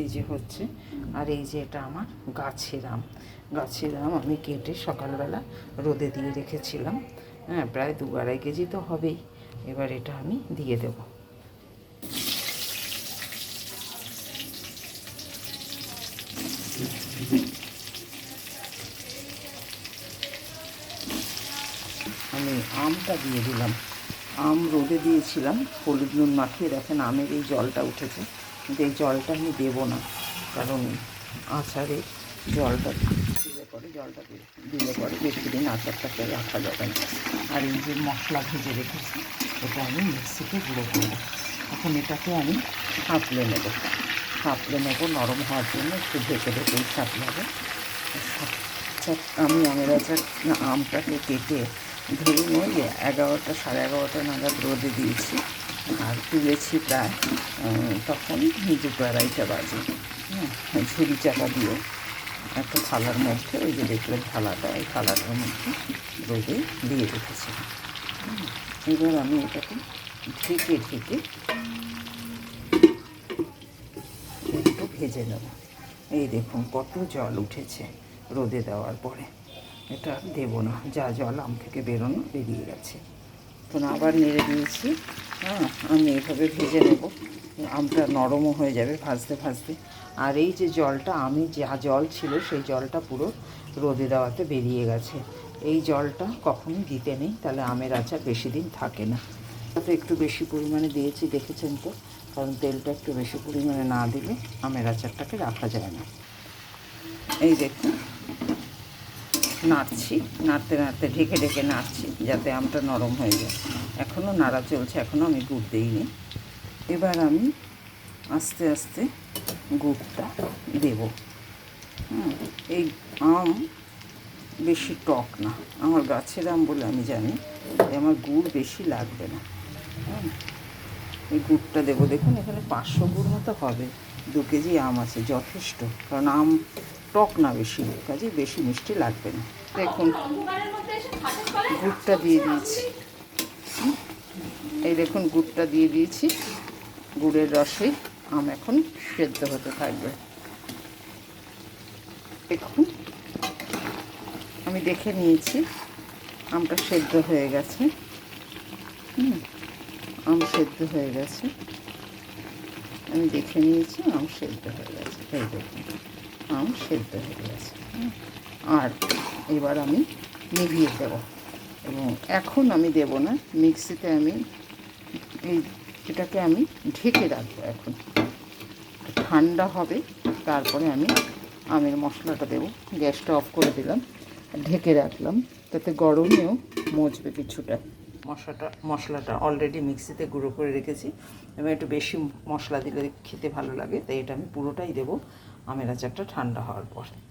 এই যে হচ্ছে, আর এই যে এটা আমার গাছের আম। গাছের আম আমি কেটে সকালবেলা রোদে দিয়ে রেখেছিলাম। হ্যাঁ প্রায় দু আড়াই কেজি তো হবেই। এবার এটা আমি দিয়ে দেব। আমি আমটা দিয়ে দিলাম। আম রোদে দিয়েছিলাম, হলুদ নুন মাখিয়ে দেখেন আমের এই জলটা উঠেছে। এই জলটা আমি দেবো না। কারণ আচারে জলটা দিলে পরে, জলটা দিলে- পরে বেশি দিন আচারটাকে রাখা যাবে না। আর এই যে মশলা ভেজে রেখেছি, এটা আমি মিক্সিতে গুঁড়ো করব এখন এটাকে আমি হাঁপলে নেব। হাঁপলে নেব নরম হওয়ার জন্য, একটু ঢেকে ঢেকেই আচ্ছা আমি আমের আচার আমটাকে কেটে ধরুন ওই এগারোটা, সাড়ে এগারোটা নাগাদ রোদে দিয়েছি। আর তুলেছি প্রায় তখন দুটো আড়াইটা বাজে হ্যাঁ ঝুড়ি চাপা দিয়ে একটা থালার মধ্যে ওই যে দেখলেন থালাটা এই থালাটার মধ্যে রোদে দিয়ে হুম, এবার আমি এটাকে ঢেকে ঢেকে একটু ভেজে নেব। এই দেখুন কত জল উঠেছে রোদে দেওয়ার পরে। এটা দেবো না যা জল আম থেকে বেরোনো বেরিয়ে গেছে। এখন আবার নেড়ে দিয়েছি। হ্যাঁ আমি এইভাবে ভেজে নেব। আমটা নরমও হয়ে যাবে ভাজতে ভাজতে। আর এই যে জলটা, আমি যা জল ছিল সেই জলটা পুরো রোদে দেওয়াতে বেরিয়ে গেছে। এই জলটা কখনোই দিতে নেই, তাহলে আমের আচার বেশি দিন থাকে না। তো একটু বেশি পরিমাণে দিয়েছি, দেখেছেন তো? কারণ তেলটা একটু বেশি পরিমাণে না দিলে আমের আচারটাকে রাখা যায় না। এই দেখুন। নাড়ছি নাড়তে নাড়তে ঢেকে ঢেকে নাড়ছি যাতে আমটা নরম হয়ে যায়। এখনও নাড়া চলছে এখনও আমি গুড় দিইনি। এবার আমি আস্তে আস্তে গুড়টা দেব। হুম, এই আম বেশি টক না। আমার গাছের আম বলে আমি জানি আমার গুড় বেশি লাগবে না। হুম, এই গুড়টা দেবো। দেখুন এখানে পাঁচশো গুড় মতো হবে। দু কেজি আম আছে যথেষ্ট। কারণ আম টক না বেশি কাজে বেশি মিষ্টি লাগবে না। দেখুন, গুড়টা দিয়ে দিয়েছি। এই দেখুন, গুড়টা দিয়ে দিয়েছি। গুড়ের রসে আম এখন সেদ্ধ হতে থাকবে। দেখুন, আমি দেখে নিয়েছি, আমটা সেদ্ধ হয়ে গেছে। হুম, আম সেদ্ধ হয়ে গেছে। আমি দেখে নিয়েছি, আম সেদ্ধ হয়ে গেছে। এই দেখুন, আম সেদ্ধ হয়ে গেছে। হুম। আর এবার আমি নিভিয়ে দেবো। এবং এখন আমি দেব না, মিক্সিতে আমি এই এটাকে আমি ঢেকে রাখব এখন। ঠান্ডা হবে, তারপরে আমি আমের মশলাটা দেবো। গ্যাসটা অফ করে দিলাম, ঢেকে রাখলাম, তাতে গরমেও মজবে কিছুটা। মশলাটা মশলাটা অলরেডি মিক্সিতে গুঁড়ো করে রেখেছি। এবং একটু বেশি মশলা দিলে খেতে ভালো লাগে, তাই এটা আমি পুরোটাই দেবো, আমের আচারটা ঠান্ডা হওয়ার পর।